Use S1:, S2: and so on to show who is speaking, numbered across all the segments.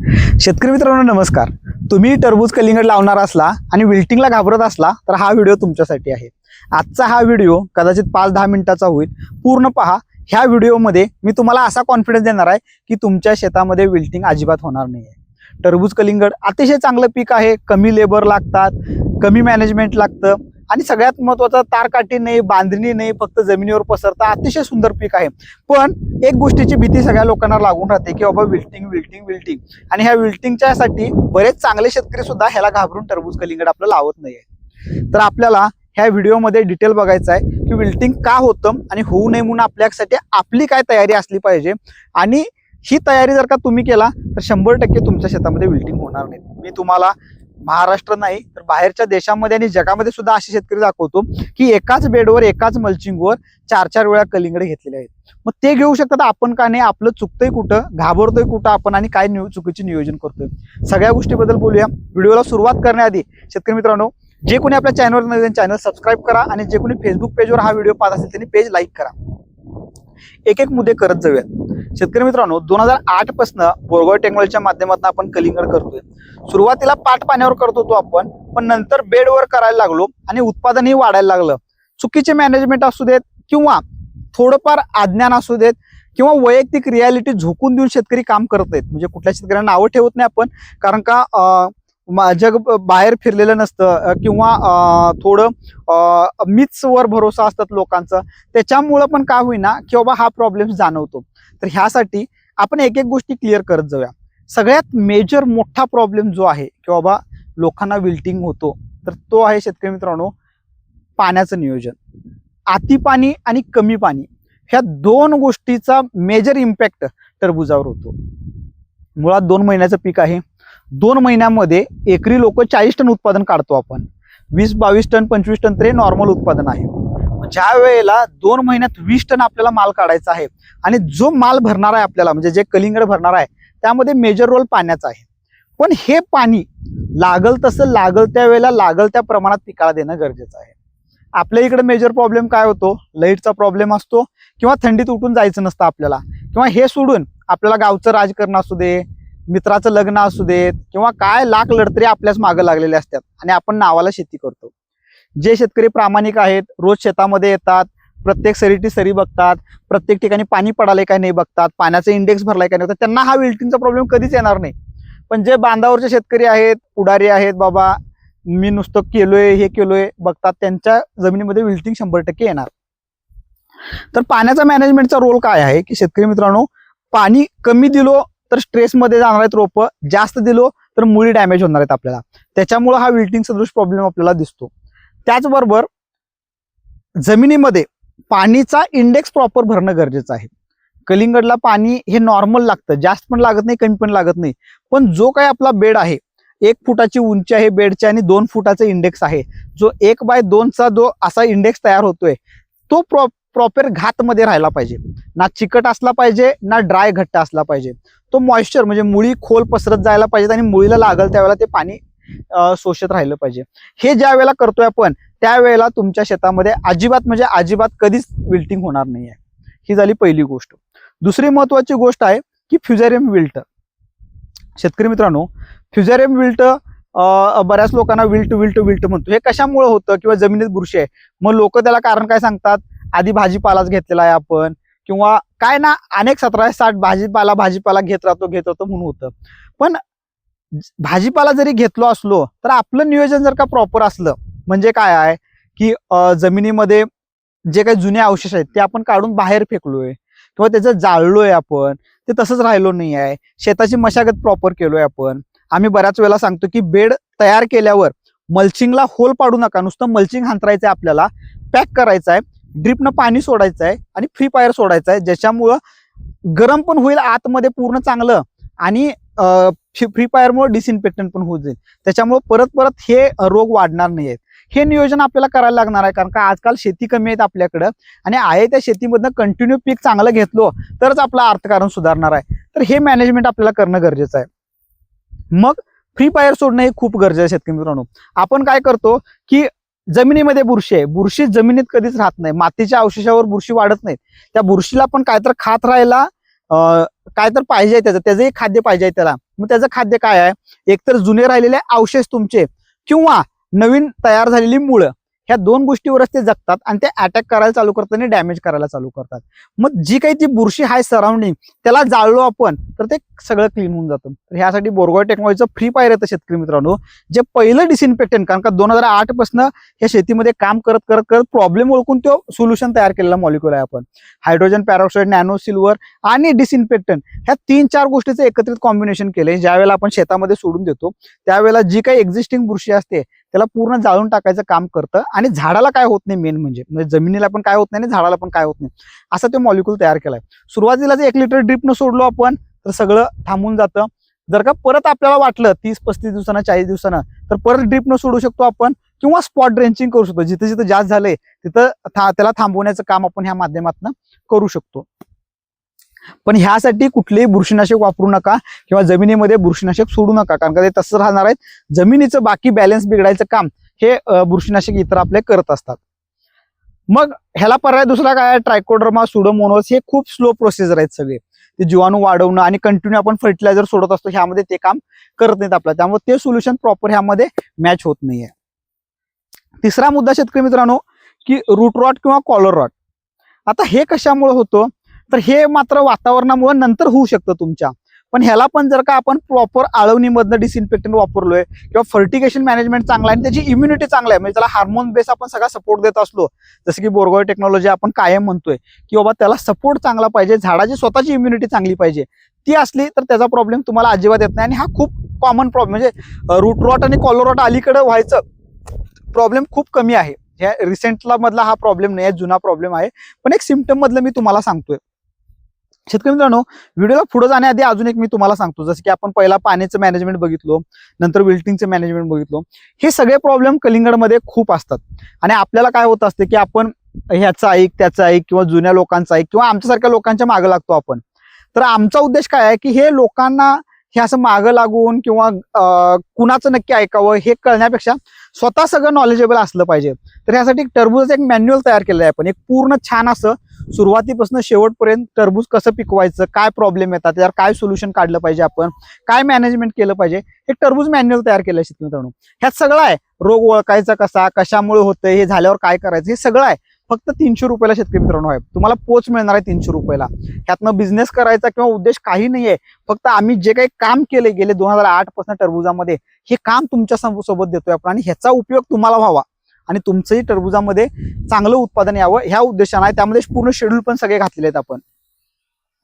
S1: शेतकरी मित्रांनो नमस्कार. तुम्ही टरबूज कलिंगड लावणार असला आणि विल्टिंगला घाबरत असला तर हा व्हिडिओ तुमच्यासाठी आहे. आजचा हा व्हिडिओ कदाचित पाच दहा मिनिटाचा होईल. पूर्ण पहा ह्या व्हिडिओमध्ये मी तुम्हाला असा कॉन्फिडन्स देणार आहे की तुमच्या शेतामध्ये विल्टिंग अजिबात होणार नाही आहे टरबूज कलिंगड अतिशय चांगलं पीक आहे. कमी लेबर लागतात कमी मॅनेजमेंट लागतं. आणि सगळ्यात महत्वाचं तारकाठी नाही बांधणी नाही फक्त जमिनीवर पसरता अतिशय सुंदर पीक आहे. पण एक गोष्टीची भीती सगळ्या लोकांना लागून राहते की बाबा विल्टिंग विल्टिंग विल्टिंग आणि ह्या विल्टिंगच्या साठी बरेच चांगले शेतकरी सुद्धा ह्याला घाबरून टरबूज कलिंगड आपलं लावत नाहीये तर आपल्याला ह्या व्हिडिओमध्ये डिटेल बघायचं आहे की विल्टिंग का होतं आणि होऊ नये म्हणून आपल्यासाठी आपली काय तयारी असली पाहिजे. आणि ही तयारी जर का तुम्ही केला तर शंभर टक्के तुमच्या शेतामध्ये विल्टिंग होणार नाही. मी तुम्हाला महाराष्ट्र नाही तर बाहेरच्या देशामध्ये आणि जगामध्ये सुद्धा असे शेतकरी दाखवतो की एकाच बेडवर एकाच मल्चिंगवर चार चार वेळा कलिंगडे घेतलेले आहेत. मग ते घेऊ शकतात आपण का नाही? आपलं चुकतंय कुठं? घाबरतोय कुठं आपण? आणि काय नियो चुकीचे नियोजन करतोय? सगळ्या गोष्टीबद्दल बोलूया. व्हिडिओला सुरुवात करण्याआधी शेतकरी मित्रांनो जे कोणी आपल्या चॅनलवर नवीन चॅनल सबस्क्राईब करा आणि जे कोणी फेसबुक पेजवर हा व्हिडिओ पाहत असेल त्यांनी पेज लाईक करा. एक एक मुद्दे करत जाऊयात. शेतकरी मित्रांनो दोन हजार आठ पासन बोरगाव टेक्नॉलॉजीच्या माध्यमातून आपण कलिंगड करतोय. सुरुवातीला पाट पाण्यावर करत होतो आपण पण नंतर बेडवर करायला लागलो आणि उत्पादनही वाढायला लागलं. चुकीचे मॅनेजमेंट असू देत किंवा थोडंफार अज्ञान असू देत किंवा वैयक्तिक रियालिटी झोकून देऊन शेतकरी काम करत आहेत. म्हणजे कुठल्या शेतकऱ्यांना नावं ठेवत नाही आपण कारण का जग बाहेर फिरलेलं नसतं. किंवा थोडं मिथ्सवर भरोसा असतात लोकांचा. त्याच्यामुळं पण काय होईना की बाबा हा प्रॉब्लेम जाणवतो. तर ह्यासाठी आपण एक एक गोष्टी क्लिअर करत जाऊया. सगळ्यात मेजर मोठा प्रॉब्लेम जो आहे की बाबा लोकांना विल्टिंग होतो तर तो आहे शेतकरी मित्रांनो पाण्याचं नियोजन. अति पाणी आणि कमी पाणी ह्या दोन गोष्टीचा मेजर इम्पॅक्ट टरबुजावर होतो. मुळात दोन महिन्याचं पीक आहे. दोन महिन्यामध्ये एकरी लोक चाळीस टन उत्पादन काढतो आपण. वीस बावीस टन पंचवीस टन तरी नॉर्मल उत्पादन आहे. ज्या वेळेला दोन महिन्यात वीस टन आपल्याला माल काढायचा आहे आणि जो माल भरणार आहे आपल्याला म्हणजे जे कलिंगड भरणार आहे त्यामध्ये मेजर रोल पाण्याचा आहे. पण हे पाणी लागल तसं लागल त्या वेळेला लागल त्या प्रमाणात पिकाला देणं गरजेचं आहे. आपल्या इकडे मेजर प्रॉब्लेम काय होतो? लाईटचा प्रॉब्लेम असतो किंवा थंडीत उठून जायचं नसतं आपल्याला. किंवा हे सोडून आपल्याला गावचं राजकारण असू दे मित्राचं लग्न असू देत किंवा काय लाख लढतरी आपल्याच मागं लागलेले असतात आणि आपण नावाला शेती करतो. जे शेतकरी प्रामाणिक आहेत रोज शेतामध्ये येतात प्रत्येक सरीटी सरी बघतात प्रत्येक ठिकाणी पाणी पडाले काय नाही बघतात पाण्याचा इंडेक्स भरलाय काय नाही बघतात त्यांना हा विल्टिंगचा प्रॉब्लेम कधीच येणार नाही. पण जे बांधावरचे शेतकरी आहेत पुढारी आहेत बाबा मी नुसतं केलोय हे केलोय बघतात त्यांच्या जमिनीमध्ये विल्टिंग शंभर टक्के येणार. तर पाण्याचा मॅनेजमेंटचा रोल काय आहे? की शेतकरी मित्रांनो पाणी कमी दिलो तर स्ट्रेसमध्ये जाणार आहेत रोपं जास्त दिलो तर मुळी डॅमेज होणार आहेत आपल्याला. त्याच्यामुळं हा विल्टिंग सदृश प्रॉब्लेम आपल्याला दिसतो. त्याचबरोबर जमिनीमध्ये पाणीचा इंडेक्स प्रॉपर भरणं गरजेचं आहे. कलिंगडला पाणी हे नॉर्मल लागतं जास्त पण लागत नाही कमी पण लागत नाही. पण जो काही आपला बेड आहे एक फुटाची उंची आहे बेडची आणि दोन फुटाचा इंडेक्स आहे. जो एक बाय दोनचा जो असा इंडेक्स तयार होतोय तो प्रॉप प्रॉपर घातमध्ये राहायला पाहिजे. ना चिकट असला पाहिजे ना ड्राय घट्ट असला पाहिजे. तो मॉइश्चर म्हणजे मुळी खोल पसरत जायला पाहिजे आणि मुळीला लागल त्यावेळेला ते पाणी शोषत राहिलं पाहिजे. हे ज्या वेळेला करतोय आपण त्यावेळेला तुमच्या शेतामध्ये अजिबात म्हणजे अजिबात कधीच विल्टिंग होणार नाही आहे ही झाली पहिली गोष्ट. दुसरी महत्वाची गोष्ट आहे की फ्युजेरियम विल्ट. शेतकरी मित्रांनो फ्युजेरियम विल्ट बऱ्याच लोकांना विल्ट विल्ट विल्ट म्हणतो. हे कशामुळे होतं किंवा जमिनीत बुरशी आहे? मग लोक त्याला कारण काय सांगतात? आधी भाजीपालाच घेतलेला आहे आपण. किंवा काय ना अनेक सतरा साठ भाजीपाला भाजीपाला घेत राहतो घेत राहतो म्हणून होतं. पण भाजीपाला जरी घेतलो असलो तर आपलं नियोजन जर का प्रॉपर असलं म्हणजे काय आहे की जमिनीमध्ये जे काही जुने अवशेष आहेत ते आपण काढून बाहेर फेकलोय. किंवा त्याचं जाळलोय आपण ते तसंच राहिलो नाही आहे. शेताची मशागत प्रॉपर केलोय आपण. आम्ही बऱ्याच वेळेला सांगतो की बेड तयार केल्यावर मल्चिंगला होल पाडू नका. नुसतं मल्चिंग हांतरायचं आहे आपल्याला. पॅक करायचं आहे ड्रिपनं पाणी सोडायचं आहे आणि फ्री फायर सोडायचं आहे ज्याच्यामुळं गरम पण होईल आतमध्ये पूर्ण चांगलं आणि फ्री फायरमुळे डिसइन्फेक्टन पण होऊन जाईल. त्याच्यामुळे परत परत हे रोग वाढणार नाही आहेत हे नियोजन आपल्याला करायला लागणार आहे कारण का आजकाल शेती कमी आहेत आपल्याकडं आणि आहे त्या शेतीमधनं कंटिन्यू पीक चांगलं घेतलो तरच आपलं अर्थकारण सुधारणार आहे. तर हे मॅनेजमेंट आपल्याला करणं गरजेचं आहे. मग फ्री फायर सोडणं हे खूप गरजेचं आहे शेतकरी मित्रांनो. आपण काय करतो की जमिनीमध्ये बुरशी आहे. बुरशी जमिनीत कधीच राहत नाही. मातीच्या अवशेषावर बुरशी वाढत नाहीत त्या बुरशीला पण काय तर खात राहायला काय तर पाहिजे त्याचं. त्याचंही खाद्य पाहिजे त्याला. मग त्याचं खाद्य काय आहे? एकतर जुने राहिलेले अवशेष तुमचे किंवा नवीन तयार झालेली मुळं. ह्या दोन गोष्टीवरच ते जगतात आणि ते अटॅक करायला चालू करतात आणि डॅमेज करायला चालू करतात. मग जी काही ती बुरशी आहे सराउंडिंग त्याला जाळलो आपण तर ते सगळं क्लीन होऊन जातं. तर ह्यासाठी बोरगॉय टेक्नॉलॉजीचं फ्री पायर येतं शेतकरी मित्रांनो. जे पहिलं डिसइन्फेक्टन कारण का दोन हजार आठपासून या शेतीमध्ये काम करत करत करत प्रॉब्लेम ओळखून तो सोल्युशन तयार केलेला मॉलिक्युल आहे आपण. हायड्रोजन पॅरॉक्साईड नॅनो सिल्वर आणि डिसइन्फेक्टन ह्या तीन चार गोष्टीचं एकत्रित कॉम्बिनेशन केलंय. ज्यावेळेला आपण शेतामध्ये सोडून देतो त्यावेळेला जी काही एक्झिस्टिंग बुरशी असते त्याला पूर्ण जाळून टाकायचं काम करतं. आणि झाडाला काय होत नाही मेन म्हणजे म्हणजे जमिनीला पण काय होत नाही आणि झाडाला पण काय होत नाही. असा ते मॉलिक्यूल तयार केलाय. सुरुवातीला जर एक लिटर ड्रिपनं सोडलो आपण तर सगळं थांबून जातं. जर का परत आपल्याला वाटलं तीस पस्तीस दिवसानं चाळीस दिवसानं तर परत ड्रिपनं सोडू शकतो आपण किंवा स्पॉट ड्रेंचिंग करू शकतो. जिथे जिथं जास्त झालंय तिथं था- त्याला थांबवण्याचं काम आपण ह्या माध्यमातून करू शकतो. पण ह्यासाठी कुठलेही बुरशीनाशक वापरू नका किंवा जमिनीमध्ये बुरशीनाशक सोडू नका कारण का ते तसं राहणार आहेत. जमिनीचं बाकी बॅलन्स बिघडायचं काम हे बुरशीनाशक इतर आपले करत असतात. मग ह्याला पर्याय दुसरा काय ट्रायकोड्रमा सुडोमोनोस हे खूप स्लो प्रोसेसर आहेत सगळे. ते जीवाणू वाढवणं आणि कंटिन्यू आपण फर्टिलायझर सोडत असतो ह्यामध्ये ते काम करत नाहीत आपल्याला. त्यामुळे ते सोल्युशन प्रॉपर ह्यामध्ये मॅच होत नाहीये. तिसरा मुद्दा शेतकरी मित्रांनो की रूट रॉट किंवा कॉलर रॉट आता हे कशामुळे होतं? तर हे मात्र वातावरणामुळे नंतर होऊ शकतं तुमच्या. पण ह्याला पण जर का आपण प्रॉपर आळवणीमधनं डिसइन्फेक्टंट वापरलोय किंवा फर्टिगेशन मॅनेजमेंट चांगला आहे आणि त्याची इम्युनिटी चांगली आहे म्हणजे त्याला हार्मोन बेस आपण सगळा सपोर्ट देत असलो जसं की बोरगॉय टेक्नॉलॉजी आपण कायम म्हणतोय की बाबा त्याला सपोर्ट चांगला पाहिजे झाडाची स्वतःची इम्युनिटी चांगली पाहिजे ती असली तर त्याचा प्रॉब्लेम तुम्हाला अजिबात येत नाही आणि हा खूप कॉमन प्रॉब्लेम म्हणजे रूट रॉट आणि कॉलर रॉट अलीकडे व्हायचं प्रॉब्लेम खूप कमी आहे. ह्या रिसेंटला मधला हा प्रॉब्लेम नाही आहे जुना प्रॉब्लेम आहे. पण एक सिमटम मधलं मी तुम्हाला सांगतोय. शेतकरी मित्रांनो व्हिडिओला पुढे जाण्याआधी अजून एक मी तुम्हाला सांगतो. जसं की आपण पहिला पाण्याचं मॅनेजमेंट बघितलो नंतर विल्टिंगचं मॅनेजमेंट बघितलो. हे सगळे प्रॉब्लेम कलिंगडमध्ये खूप असतात. आणि आपल्याला काय होत असते की आपण ह्याचं ऐक त्याचं ऐक किंवा जुन्या लोकांचं ऐक किंवा आमच्यासारख्या लोकांच्या मागं लागतो आपण. तर आमचा उद्देश काय आहे की हे लोकांना हे असं मागं लागून किंवा कुणाचं नक्की ऐकावं हे कळण्यापेक्षा स्वतः सगळं नॉलेजेबल असलं पाहिजे. तर यासाठी टरबूजचं एक मॅन्युअल तयार केलेलं आहे आपण. एक पूर्ण छान असं सुरुवातीपासून शेवटपर्यंत टरबूज कसं पिकवायचं काय प्रॉब्लेम येतात त्यावर काय सोल्युशन काढलं पाहिजे आपण काय मॅनेजमेंट केलं पाहिजे हे टरबूज मॅन्युअल तयार केलं आहे शेतकरी मित्रांनो. ह्यात सगळं आहे. रोग ओळखायचा कसा कशामुळे होतं हे झाल्यावर काय करायचं हे सगळं आहे. फक्त तीनशे रुपयाला शेतकरी मित्रांनो आहे. तुम्हाला पोच मिळणार आहे तीनशे रुपयाला. ह्यातनं बिझनेस करायचा किंवा उद्देश काही नाही आहे फक्त आम्ही जे काही काम केले गेले दोन हजार आठपासून टरबुजामध्ये हे काम तुमच्यासोबत देतोय आपण आणि ह्याचा उपयोग तुम्हाला व्हावा. आणि तुमचंही टरबुजामध्ये चांगलं उत्पादन यावं ह्या उद्देशानं आहे. त्यामध्ये पूर्ण शेड्यूल पण सगळे घातलेले आहेत आपण.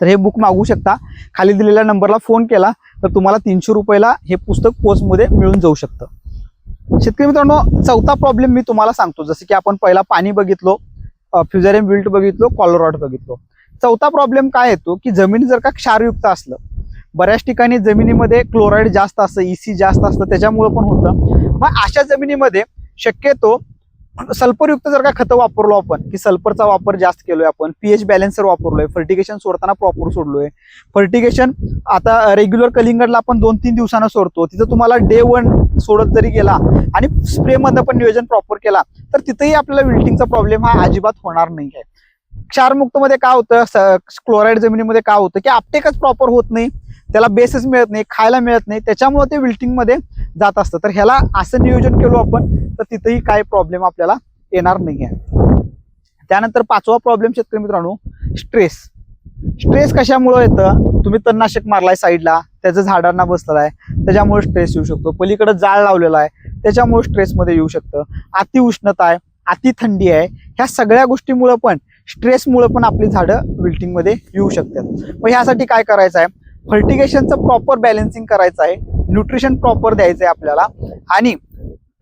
S1: तर हे बुक मागू शकता. खाली दिलेल्या नंबरला फोन केला तर तुम्हाला तीनशे रुपयाला हे पुस्तक पोस्टमध्ये मिळून जाऊ शकतं. शेतकरी मित्रांनो चौथा प्रॉब्लेम मी तुम्हाला सांगतो. जसं की आपण पहिला पाणी बघितलो फ्युझरियम विल्ट बघितलो कॉलरॉट बघितलो. चौथा प्रॉब्लेम काय येतो की जमीन जर का क्षारयुक्त असलं बऱ्याच ठिकाणी जमिनीमध्ये क्लोराईड जास्त असतं इसी जास्त असतं त्याच्यामुळं पण होतं. मग अशा जमिनीमध्ये शक्यतो सल्फरयुक्त जर का खतं वापरलो आपण की सल्फरचा वापर जास्त केलोय आपण पीएच बॅलेन्सर वापरलोय फर्टिगेशन सोडताना प्रॉपर सोडलोय. फर्टिगेशन आता रेग्युलर कलिंगडला आपण दोन तीन दिवसानं सोडतो. तिथं तुम्हाला डे वन सोडत जरी गेला आणि स्प्रे मध्ये पण नियोजन प्रॉपर केला तर तिथेही आपल्याला विल्टिंगचा प्रॉब्लेम हा अजिबात होणार नाही आहे क्षारमुक्त मध्ये काय होतं क्लोराईड जमिनीमध्ये काय होतं? की आपटेकच प्रॉपर होत नाही. त्याला बेसच मिळत नाही खायला मिळत नाही. त्याच्यामुळे ते विल्टिंगमध्ये जात असतं. तर ह्याला असं नियोजन केलो आपण तर तिथेही काय प्रॉब्लेम आपल्याला येणार नाही आहे त्यानंतर पाचवा प्रॉब्लेम शेतकरी मित्रांनो स्ट्रेस स्ट्रेस कशामुळे येतं? तुम्ही तणनाशक मारलाय साईडला त्याचं झाडांना बसलेला आहे त्याच्यामुळे स्ट्रेस येऊ शकतो. पलीकडे जाळ लावलेला आहे त्याच्यामुळे स्ट्रेसमध्ये येऊ शकतं. अति उष्णता आहे अति थंडी आहे ह्या सगळ्या गोष्टीमुळं पण स्ट्रेसमुळे पण आपली झाडं विल्टिंगमध्ये येऊ शकतात. मग ह्यासाठी काय करायचं आहे? फर्टिगेशनचं प्रॉपर बॅलेन्सिंग करायचं आहे न्यूट्रिशन प्रॉपर द्यायचं आहे आपल्याला. आणि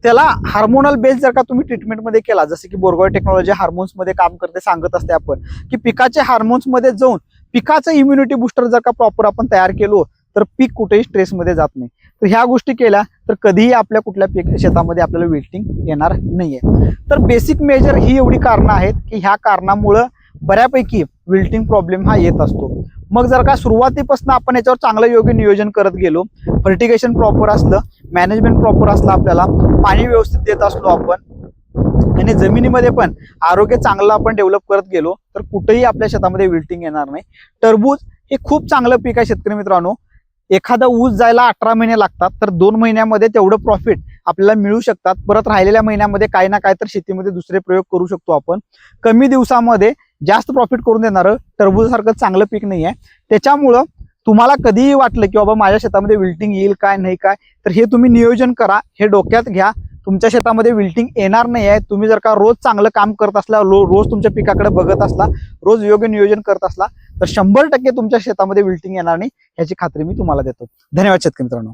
S1: त्याला हार्मोनल बेस जर का तुम्ही ट्रीटमेंटमध्ये केला जसं की बोरगॉय टेक्नॉलॉजी हार्मोन्समध्ये काम करते सांगत असते आपण की पिकाच्या हार्मोन्समध्ये जाऊन पिकाचं इम्युनिटी बुस्टर जर का प्रॉपर आपण तयार केलो तर पीक कुठेही स्ट्रेसमध्ये जात नाही. तर ह्या गोष्टी केल्या तर कधीही आपल्या कुठल्या पीक शेतामध्ये आपल्याला विल्टिंग येणार नाहीये. तर बेसिक मेजर ही एवढी कारणं आहेत की ह्या कारणामुळं बऱ्यापैकी विल्टिंग प्रॉब्लेम हा येत असतो. मग जर का सुरुवातीपासून आपण याच्यावर चांगलं योग्य नियोजन करत गेलो फर्टिगेशन प्रॉपर असलं मॅनेजमेंट प्रॉपर असलं आपल्याला पाणी व्यवस्थित देत असलो आपण आणि जमिनीमध्ये पण आरोग्य चांगलं आपण डेव्हलप करत गेलो तर कुठेही आपल्या शेतामध्ये विल्टिंग येणार नाही. टरबूज हे खूप चांगलं पीक आहे शेतकरी मित्रांनो. एखादा ऊस जायला अठरा महिने लागतात तर दोन महिन्यामध्ये तेवढं प्रॉफिट आपल्याला मिळू शकतात. परत राहिलेल्या महिन्यामध्ये काही ना काही तर शेतीमध्ये दुसरे प्रयोग करू शकतो आपण. कमी दिवसामध्ये जास्त प्रॉफिट करून देणारं टरबूजासारखं चांगलं पीक नाही आहे त्याच्यामुळं तुम्हाला कधीही वाटलं की बाबा माझ्या शेतामध्ये विल्टिंग येईल काय नाही काय तर हे तुम्ही नियोजन करा. हे डोक्यात घ्या. तुमच्या शेतामध्ये विल्टिंग येणार नाही आहे तुम्ही जर का रोज चांगलं काम करत असला रोज तुमच्या पिकाकडे बघत असला रोज योग्य नियोजन करत असला तर शंभर टक्के तुमच्या शेतामध्ये विल्टिंग येणार नाही याची खात्री मी तुम्हाला देतो. धन्यवाद शेतकरी मित्रांनो.